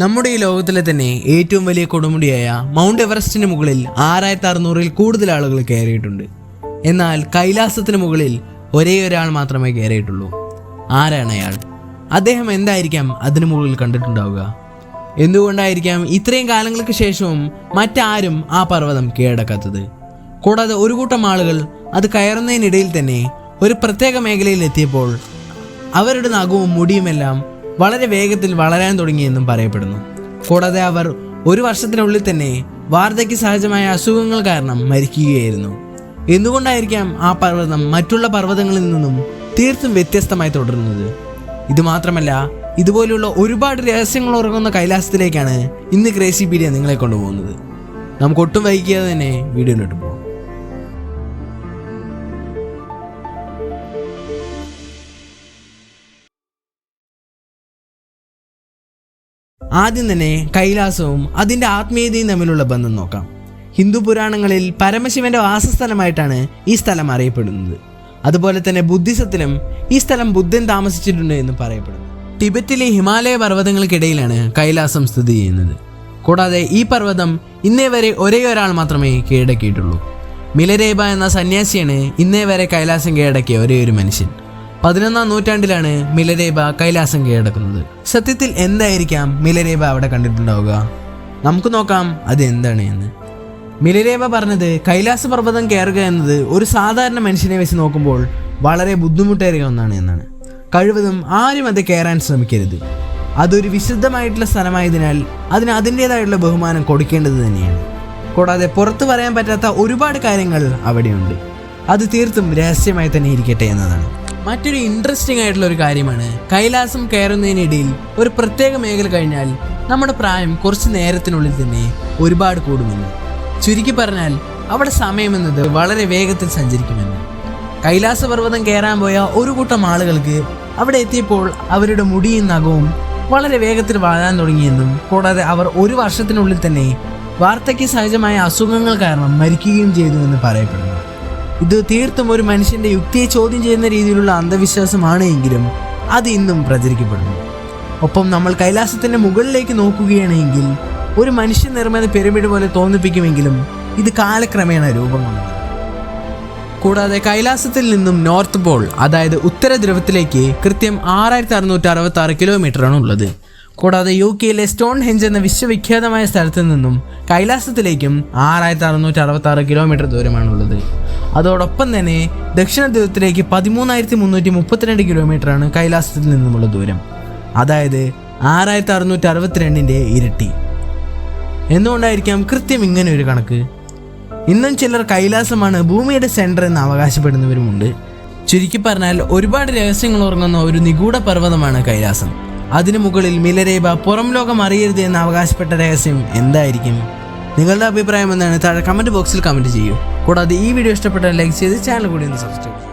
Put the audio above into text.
നമ്മുടെ ഈ ലോകത്തിലെ തന്നെ ഏറ്റവും വലിയ കൊടുമുടിയായ മൗണ്ട് എവറസ്റ്റിന് മുകളിൽ ആറായിരത്തി അറുന്നൂറിൽ കൂടുതൽ ആളുകൾ കയറിയിട്ടുണ്ട്. എന്നാൽ കൈലാസത്തിന് മുകളിൽ ഒരേ ഒരാൾ മാത്രമേ കയറിയിട്ടുള്ളൂ. ആരാണ് അയാൾ? അദ്ദേഹം എന്തായിരിക്കാം അതിനു മുകളിൽ കണ്ടിട്ടുണ്ടാവുക? എന്തുകൊണ്ടായിരിക്കാം ഇത്രയും കാലങ്ങൾക്ക് ശേഷവും മറ്റാരും ആ പർവതം കീഴടക്കാത്തത്? കൂടാതെ ഒരു കൂട്ടം ആളുകൾ അത് കയറുന്നതിനിടയിൽ തന്നെ ഒരു പ്രത്യേക മേഖലയിൽ എത്തിയപ്പോൾ അവരുടെ നഖവും മുടിയുമെല്ലാം വളരെ വേഗത്തിൽ വളരാൻ തുടങ്ങിയെന്നും പറയപ്പെടുന്നു. കൂടാതെ അവർ ഒരു വർഷത്തിനുള്ളിൽ തന്നെ വാർദ്ധക്യ സഹജമായ അസുഖങ്ങൾ കാരണം മരിക്കുകയായിരുന്നു. എന്തുകൊണ്ടായിരിക്കാം ആ പർവതം മറ്റുള്ള പർവതങ്ങളിൽ നിന്നും തീർത്തും വ്യത്യസ്തമായി തുടരുന്നത്? ഇതുമാത്രമല്ല ഇതുപോലെയുള്ള ഒരുപാട് രഹസ്യങ്ങൾ ഉറങ്ങുന്ന കൈലാസത്തിലേക്കാണ് ഇന്ന് ക്രേസി പീഡിയ നിങ്ങളെ കൊണ്ടുപോകുന്നത്. നമുക്ക് ഒട്ടും വൈകിയാതെ തന്നെ വീഡിയോയിലോട്ട് പോകാം. ആദ്യം തന്നെ കൈലാസവും അതിന്റെ ആത്മീയതയും തമ്മിലുള്ള ബന്ധം നോക്കാം. ഹിന്ദു പുരാണങ്ങളിൽ പരമശിവന്റെ വാസസ്ഥലമായിട്ടാണ് ഈ സ്ഥലം അറിയപ്പെടുന്നത്. അതുപോലെ തന്നെ ബുദ്ധിസത്തിലും ഈ സ്ഥലം ബുദ്ധൻ താമസിച്ചിട്ടുണ്ട് എന്ന് പറയപ്പെടുന്നു. ടിബറ്റിലെ ഹിമാലയ പർവതങ്ങൾക്കിടയിലാണ് കൈലാസം സ്ഥിതി ചെയ്യുന്നത്. കൂടാതെ ഈ പർവതം ഇന്നേ വരെ ഒരേ ഒരാൾ മാത്രമേ കീഴടക്കിയിട്ടുള്ളൂ. മിലരേബ എന്ന സന്യാസിയാണ് ഇന്നേ വരെ കൈലാസം കീഴടക്കിയ ഒരേ ഒരു മനുഷ്യൻ. പതിനൊന്നാം നൂറ്റാണ്ടിലാണ് മിലരേബ കൈലാസം കീഴടക്കുന്നത്. സത്യത്തിൽ എന്തായിരിക്കാം മിലരേബ അവിടെ കണ്ടിട്ടുണ്ടാവുക? നമുക്ക് നോക്കാം അത് എന്താണ് എന്ന്. മിലരേബ പറഞ്ഞത് കൈലാസ പർവതം കയറുക എന്നത് ഒരു സാധാരണ മനുഷ്യനെ വെച്ച് നോക്കുമ്പോൾ വളരെ ബുദ്ധിമുട്ടേറിയ ഒന്നാണ് എന്നാണ്. കഴിവതും ആരും അത് കയറാൻ ശ്രമിക്കരുത്. അതൊരു വിശുദ്ധമായിട്ടുള്ള സ്ഥലമായതിനാൽ അതിന് അതിന്റെതായിട്ടുള്ള ബഹുമാനം കൊടുക്കേണ്ടത് തന്നെയാണ്. കൂടാതെ പുറത്തു പറയാൻ പറ്റാത്ത ഒരുപാട് കാര്യങ്ങൾ അവിടെയുണ്ട്. അത് തീർത്തും രഹസ്യമായി തന്നെ ഇരിക്കട്ടെ എന്നതാണ്. മറ്റൊരു ഇൻട്രസ്റ്റിംഗ് ആയിട്ടുള്ള ഒരു കാര്യമാണ്. കൈലാസം കയറുന്നതിനിടയിൽ ഒരു പ്രത്യേക മേഖല കഴിഞ്ഞാൽ നമ്മുടെ പ്രായം കുറച്ച് നേരത്തിനുള്ളിൽ തന്നെ ഒരുപാട് കൂടുമെന്ന്. ചുരുക്കി പറഞ്ഞാൽ അവിടെ സമയമെന്നത് വളരെ വേഗത്തിൽ സഞ്ചരിക്കുമെന്ന്. കൈലാസ പർവതം കയറാൻ പോയ ഒരു കൂട്ടം ആളുകൾക്ക് അവിടെ എത്തിയപ്പോൾ അവരുടെ മുടിയും നഖവും വളരെ വേഗത്തിൽ വളരാൻ തുടങ്ങിയെന്നും കൂടാതെ അവർ ഒരു വർഷത്തിനുള്ളിൽ തന്നെ വാർദ്ധക്യ സഹജമായ അസുഖങ്ങൾ കാരണം മരിക്കുകയും ചെയ്തു എന്ന് പറയപ്പെടുന്നു. ഇത് തീർത്തും ഒരു മനുഷ്യന്റെ യുക്തിയെ ചോദ്യം ചെയ്യുന്ന രീതിയിലുള്ള അന്ധവിശ്വാസമാണ് എങ്കിലും അത് ഇന്നും പ്രചരിക്കപ്പെടുന്നു. ഒപ്പം നമ്മൾ കൈലാസത്തിന്റെ മുകളിലേക്ക് നോക്കുകയാണെങ്കിൽ ഒരു മനുഷ്യ നിർമ്മിത പിരമിഡ് പോലെ തോന്നിപ്പിക്കുമെങ്കിലും ഇത് കാലക്രമേണ രൂപം കൊണ്ടത് കൂടാതെ കൈലാസത്തിൽ നിന്നും നോർത്ത് പോൾ അതായത് ഉത്തര ധ്രുവത്തിലേക്ക് കൃത്യം ആറായിരത്തി അറുന്നൂറ്റി അറുപത്തി ആറ് കിലോമീറ്ററാണ് ഉള്ളത്. കൂടാതെ യു കെയിലെ സ്റ്റോൺ ഹെഞ്ച് എന്ന വിശ്വവിഖ്യാതമായ സ്ഥലത്ത് നിന്നും കൈലാസത്തിലേക്കും ആറായിരത്തി അറുന്നൂറ്റി അറുപത്തി ആറ് കിലോമീറ്റർ ദൂരമാണുള്ളത്. അതോടൊപ്പം തന്നെ ദക്ഷിണ ധ്രുവത്തിലേക്ക് പതിമൂന്നായിരത്തി മുന്നൂറ്റി മുപ്പത്തിരണ്ട് കിലോമീറ്ററാണ് കൈലാസത്തിൽ നിന്നുമുള്ള ദൂരം. അതായത് ആറായിരത്തി അറുന്നൂറ്റി അറുപത്തിരണ്ടിന്റെ ഇരട്ടി. എന്തുകൊണ്ടായിരിക്കാം കൃത്യം ഇങ്ങനെ ഒരു കണക്ക്? ഇന്നും ചിലർ കൈലാസമാണ് ഭൂമിയുടെ സെന്റർ എന്ന് അവകാശപ്പെടുന്നവരുമുണ്ട്. ചുരുക്കി പറഞ്ഞാൽ ഒരുപാട് രഹസ്യങ്ങൾ ഉറങ്ങുന്ന ഒരു നിഗൂഢ പർവതമാണ് കൈലാസം. അതിനു മുകളിൽ മിലരേബ പുറം ലോകം അറിയരുത് എന്ന് അവകാശപ്പെട്ട രഹസ്യം എന്തായിരിക്കും? നിങ്ങളുടെ അഭിപ്രായം എന്താണ്? താഴെ കമന്റ് ബോക്സിൽ കമന്റ് ചെയ്യൂ. കൂടാതെ ഈ വീഡിയോ ഇഷ്ടപ്പെട്ടാൽ ലൈക്ക് ചെയ്ത് ചാനൽ കൂടി ഒന്ന് സബ്സ്ക്രൈബ്